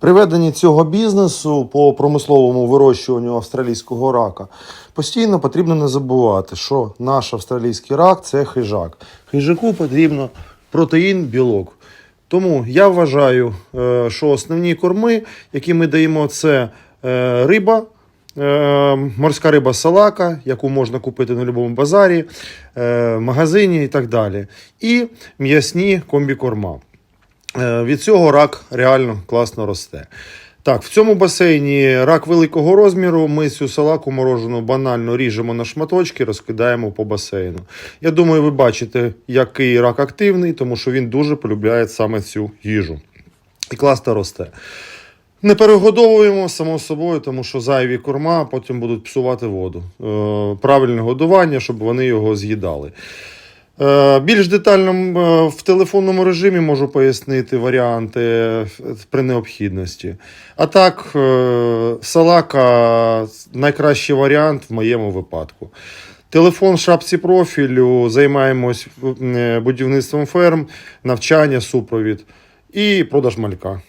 При веденні цього бізнесу по промисловому вирощуванню австралійського рака постійно потрібно не забувати, що наш австралійський рак це хижак. Хижаку потрібно протеїн, білок. Тому я вважаю, е, що основні корми, які ми даємо, це е, риба, е, морська риба салака, яку можна купити на будь-якому базарі, магазині і так далі. І м'ясні комбікорма. Е, Від цього рак реально класно росте. Так, в цьому басейні рак великого розміру. Ми цю салаку морожену банально ріжемо на шматочки, розкидаємо по басейну. Я думаю, ви бачите, який рак активний, тому що він дуже полюбляє саме цю їжу. І класно росте. Не перегодовуємо само собою, тому що зайві корма потім будуть псувати воду. Е, правильне годування, щоб вони його з'їдали. Е, Більш детально е, в телефонному режимі можу пояснити варіанти е, при необхідності. А так, салака найкращий варіант в моєму випадку. Телефон в шапці профілю, займаємось будівництвом ферм, навчання, супровід і продаж малька.